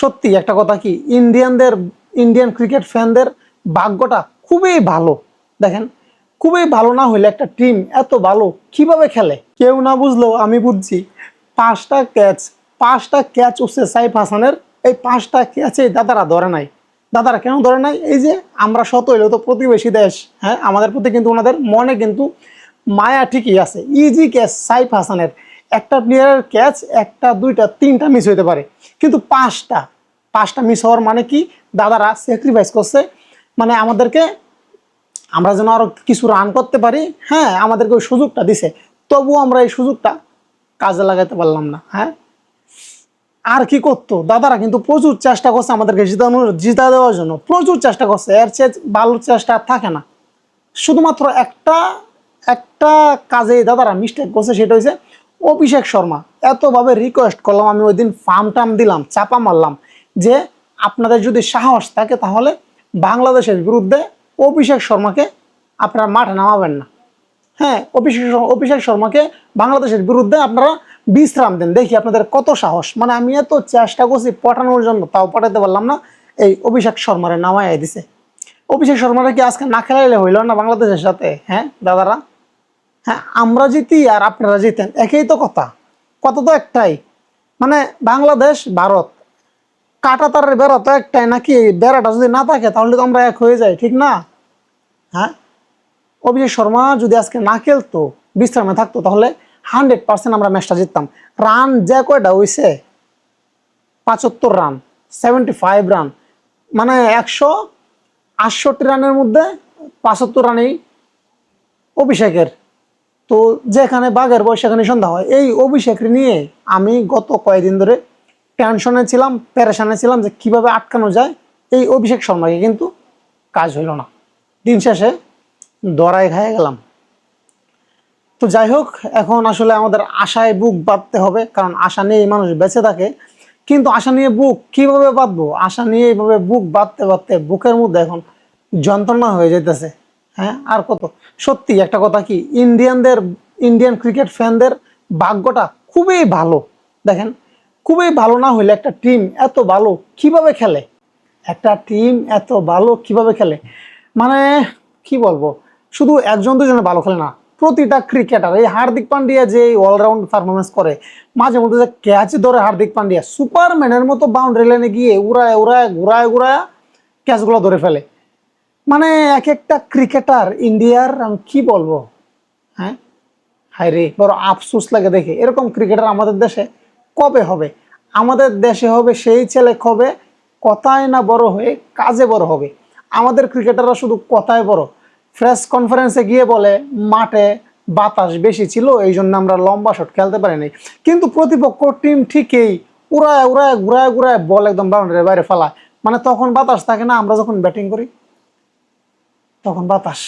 সত্যি একটা কথা কি, ইন্ডিয়ানদের, ইন্ডিয়ান ক্রিকেট ফ্যানদের ভাগ্যটা খুবই ভালো। দেখেন, খুবই ভালো না হইলে একটা টিম এত ভালো কীভাবে খেলে? কেউ না বুঝলেও আমি বুঝছি, পাঁচটা ক্যাচ পাঁচটা ক্যাচ উঠছে সাইফ হাসানের। এই পাঁচটা ক্যাচে দাদারা ধরে নাই। দাদারা কেন ধরে নাই? এই যে আমরা শত হইলেও তো প্রতিবেশী দেশ হ্যাঁ আমাদের প্রতি কিন্তু ওনাদের মনে কিন্তু মায়া ঠিকই আছে। ইজি ক্যাচ সাইফ হাসানের। একটা প্লেয়ারের ক্যাচ একটা, দুইটা, তিনটা মিস হইতে পারে। কিন্তু পাঁচটা পাঁচটা মিস হওয়ার মানে কি? দাদারা স্যাক্রিফাইস করছে। মানে আমাদেরকে, আমরা যেন আরও কিছু রান করতে পারি হ্যাঁ আমাদেরকে ওই সুযোগটা দিছে। তবুও আমরা এই সুযোগটা কাজে লাগাতে পারলাম না হ্যাঁ? আর কি করতো? দাদারা কিন্তু প্রচুর চেষ্টা করছে আমাদেরকে জিতানোর জিতা দেওয়ার জন্য। প্রচুর চেষ্টা করছে, এর চেয়ে ভালো চেষ্টা থাকে না। শুধুমাত্র একটা একটা কাজে দাদারা মিস্টেক করছে, সেটা হয়েছে অভিষেক শর্মা, এতভাবে রিকোয়েস্ট করলাম, আমি ওই দিন ফার্ম টার্ম দিলাম, চাপা মারলাম যে আপনাদের যদি সাহস থাকে তাহলে বাংলাদেশের বিরুদ্ধে অভিষেক শর্মাকে আপনারা মাঠে নামাবেন না। হ্যাঁ অভিষেক অভিষেক শর্মাকে বাংলাদেশের বিরুদ্ধে আপনারা বিশ্রাম দেন। দেখি আপনাদের কত সাহস। মানে আমি এত চেষ্টা করছি পাঠানোর জন্য, তাও পাঠাতে পারলাম না। এই অভিষেক শর্মারে নামাই দিছে। অভিষেক শর্মারা কি আজকে না খেলাইলে হইল না বাংলাদেশের সাথে? হ্যাঁ দাদারা? হ্যাঁ আমরা জিতি আর আপনারা জিতেন। একই তো কথা। কথা তো একটাই। মানে বাংলাদেশ, ভারত কাটা তারের বেড়া তো একটাই নাকি? বেড়াটা যদি না থাকে তাহলে তো আমরা এক হয়ে যাই, ঠিক না? হ্যাঁ? অভিষেক শর্মা যদি আজকে না খেলতো, বিশ্রামে থাকতো, তাহলে হান্ড্রেড পার্সেন্ট আমরা ম্যাচটা জিততাম। রান যে কয়টা হইছে? পাঁচাত্তর রান, সেভেন্টি ফাইভ রান। মানে একশো আটষট্টি রানের মধ্যে পাঁচাত্তর রানেই অভিষেকের। তো যেখানে বাঘের বয়স, সেখানে সন্ধ্যা হয়। এই অভিষেক নিয়ে আমি গত কয়েকদিন ধরে টেনশনে ছিলাম প্যারেশানে ছিলাম যে কীভাবে আটকানো যায় এই অভিষেক শর্মাকে। কিন্তু কাজ হইল না। দিন শেষে দড়াই খাইয়ে গেলাম। তো যাই হোক, এখন আসলে আমাদের আশায় বুক বাঁধতে হবে, কারণ আশা নিয়ে মানুষ বেঁচে থাকে। কিন্তু আশা নিয়ে বুক কীভাবে বাঁধবো? আশা নিয়ে এইভাবে বুক বাঁধতে বাঁধতে বুকের মধ্যে এখন যন্ত্রণা হয়ে যেতেছে হ্যাঁ? আর কত? সত্যি একটা কথা কি ইন্ডিয়ানদের ইন্ডিয়ান ক্রিকেট ফ্যানদের ভাগ্যটা খুবই ভালো। দেখেন, খুবই ভালো না হইলে একটা টিম এত ভালো কীভাবে খেলে? একটা টিম এত ভালো কীভাবে খেলে? মানে কি বলব? শুধু একজন দুজনে ভালো খেলে না, প্রতিটা ক্রিকেটার এই হার্দিক পান্ডিয়া যে অলরাউন্ড পারফরমেন্স করে, মাঝে মধ্যে যে ক্যাচ ধরে হার্দিক পান্ডিয়া সুপারম্যানের মতো বাউন্ডারি লাইনে গিয়ে উড়ায় উড়ায়, ঘুরায় ঘুরায় ক্যাচগুলো ধরে ফেলে। মানে এক একটা ক্রিকেটার ইন্ডিয়ার, আমি কি বলব? হ্যাঁ? হায় রে বড় আফসোস লাগে দেখে। এরকম ক্রিকেটার আমাদের দেশে কবে হবে? আমাদের দেশে হবে সেই ছেলে কবে? কথায় না বড় হয়ে কাজে বড় হবে। আমাদের ক্রিকেটাররা শুধু কথায় বড়। প্রেস কনফারেন্সে গিয়ে বলে, মাঠে বাতাস বেশি ছিল এই জন্য আমরা লম্বা শট খেলতে পারিনি। কিন্তু প্রতিপক্ষ টিম ঠিকই উড়ায় উড়ায়, ঘুরায় ঘুরায় বল একদম বাউন্ডারির বাইরে ফেলায়। মানে তখন বাতাস থাকে না, আমরা যখন ব্যাটিং করি তখন বাতাস।